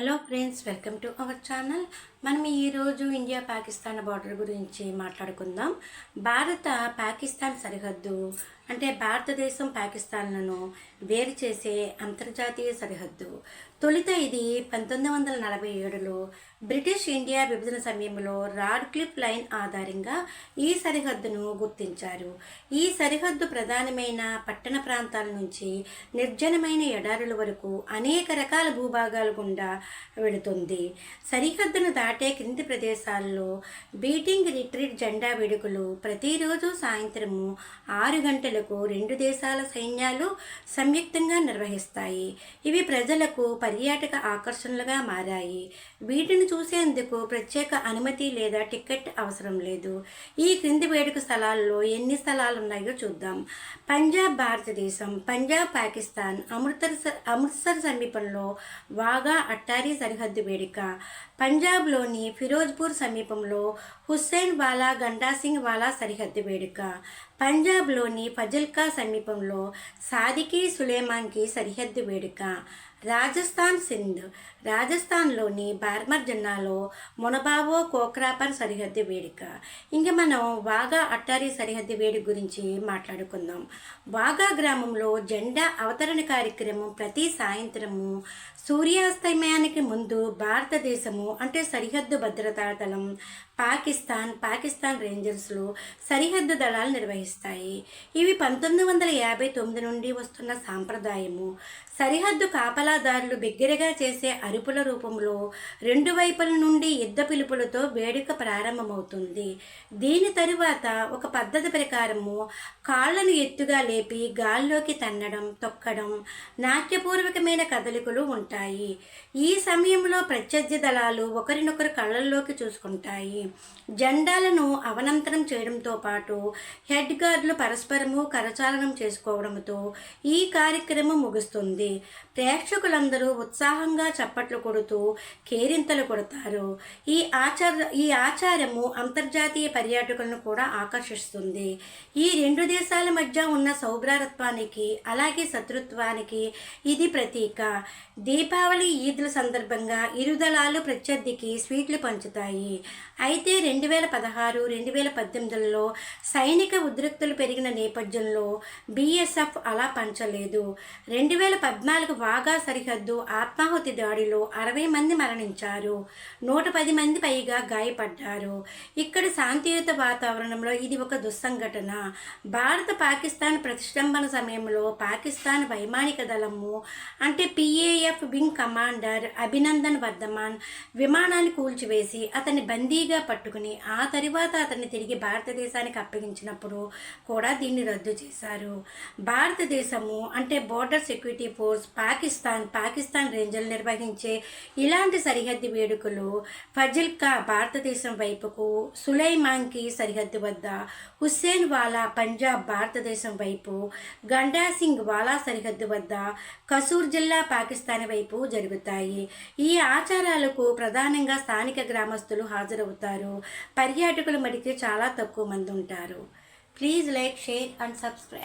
Hello friends welcome to our channel. మనం ఈరోజు India Pakistan border గురించి మాట్లాడుకుందాం. భారత పాకిస్తాన్ సరిహద్దు అంటే భారతదేశం పాకిస్తాన్లను వేరు చేసే అంతర్జాతీయ సరిహద్దు. తొలుత ఇది పంతొమ్మిది వందల నలభై ఏడులో బ్రిటిష్ ఇండియా విభజన సమయంలో రాడ్క్లిఫ్ లైన్ ఆధారంగా ఈ సరిహద్దును గుర్తించారు. ఈ సరిహద్దు ప్రధానమైన పట్టణ ప్రాంతాల నుంచి నిర్జనమైన ఎడారుల వరకు అనేక రకాల భూభాగాలు గుండా వెళుతుంది. సరిహద్దును దాటే క్రింది ప్రదేశాల్లో బీటింగ్ రిట్రీట్ జెండా వేడుకలు ప్రతిరోజు సాయంత్రము ఆరు గంటలకు రెండు దేశాల సైన్యాలు సంయుక్తంగా నిర్వహిస్తాయి. ఇవి ప్రజలకు పర్యాటక ఆకర్షణలుగా మారాయి. వీటిని చూసేందుకు ప్రత్యేక అనుమతి లేదా టికెట్ అవసరం లేదు. ఈ క్రింది వేడుక స్థలాల్లో ఎన్ని స్థలాలు ఉన్నాయో చూద్దాం. పంజాబ్ భారతదేశం పంజాబ్ పాకిస్తాన్ అమృతసర్ అమృత్సర్ సమీపంలో వాగా అట్ట అట్టారీ సరిహద్దు వేడుక. పంజాబ్లోని ఫిరోజ్పూర్ సమీపంలో హుస్సేన్ వాలా గండా సింగ్ వాలా సరిహద్దు వేడుక. పంజాబ్లోని ఫజల్కా సమీపంలో సాదికి సులేమాన్కి సరిహద్దు వేడుక. రాజస్థాన్ సింధ్. రాజస్థాన్లోని బార్మర్ జిల్లాలో మొనబావో కోక్రాపర్ సరిహద్దు వేడుక. ఇంకా మనం వాగా అట్టారి సరిహద్దు వేడుక గురించి మాట్లాడుకుందాం. వాగా గ్రామంలో జెండా అవతరణ కార్యక్రమం ప్రతి సాయంత్రము సూర్యాస్తమయానికి ముందు భారతదేశము అంటే సరిహద్దు భద్రతా దళం పాకిస్తాన్ పాకిస్తాన్ రేంజర్స్లు సరిహద్దు దళాలు నిర్వహిస్తాయి. ఇవి పంతొమ్మిది వందల యాభై తొమ్మిది నుండి వస్తున్న సాంప్రదాయము. సరిహద్దు కాపలాదారులు బిగ్గరగా చేసే అరుపుల రూపంలో రెండు వైపుల నుండి యుద్ధ పిలుపులతో వేడుక ప్రారంభమవుతుంది. దీని తరువాత ఒక పద్ధతి ప్రకారము కాళ్ళను ఎత్తుగా లేపి గాల్లోకి తన్నడం తొక్కడం నాట్యపూర్వకమైన కదలికలు ఉంటాయి. ఈ సమయంలో ప్రత్యర్థి దళాలు ఒకరినొకరు కళ్ళల్లోకి చూసుకుంటాయి. జెండాలను అవనంతరం చేయడంతో పాటు హెడ్ గార్డులు పరస్పరము కరచాలనం చేసుకోవడంతో ఈ కార్యక్రమం ముగుస్తుంది. ప్రేక్షకులందరూ ఉత్సాహంగా చప్పట్లు కొడుతూ కేరింతలు కొడతారు. ఈ ఆచార ఈ ఆచారము అంతర్జాతీయ పర్యాటకులను కూడా ఆకర్షిస్తుంది. ఈ రెండు దేశాల మధ్య ఉన్న సౌభ్రారత్వానికి అలాగే శత్రుత్వానికి ఇది ప్రతీక. దీపావళి ఈద్ల సందర్భంగా ఇరు దళాలు ప్రత్యర్థికి స్వీట్లు పంచుతాయి. అయితే రెండు వేల పదహారు రెండు వేల పద్దెనిమిదిలో సైనిక ఉద్రిక్తులు పెరిగిన నేపథ్యంలో బీఎస్ఎఫ్ అలా పంచలేదు. రెండు వేల పద్నాలుగు వాగా సరిహద్దు ఆత్మాహుతి దాడిలో అరవై మంది మరణించారు. నూట పది మంది పైగా గాయపడ్డారు. ఇక్కడ శాంతియుత వాతావరణంలో ఇది ఒక దుస్సంఘటన. భారత పాకిస్తాన్ ప్రతిష్టంభన సమయంలో పాకిస్తాన్ వైమానిక దళము అంటే PAF wing commander Abhinandan Varthaman విమానాన్ని కూల్చివేసి అతన్ని బందీగా పట్టుకుని ఆ తరువాత అతన్ని తిరిగి భారతదేశానికి అప్పగించినప్పుడు కూడా దీన్ని రద్దు చేశారు. భారతదేశము అంటే border security force Pakistan Pakistan రేంజర్లు నిర్వహించే ఇలాంటి సరిహద్దు వేడుకలు ఫజిల్కా భారతదేశం వైపుకు సులైమాన్కి సరిహద్దు వద్ద హుస్సేన్ వాలా పంజాబ్ భారతదేశం వైపు గండా సింగ్ వాలా సరిహద్దు వద్ద కసూర్ జిల్లా పాకిస్తాన్ వైపు జరుగుతాయి. ఈ ఆచారాలకు ప్రధానంగా స్థానిక గ్రామస్తులు హాజరవుతారు. పర్యాటకులు మడికి చాలా తక్కువ మంది ఉంటారు. Please like share and subscribe.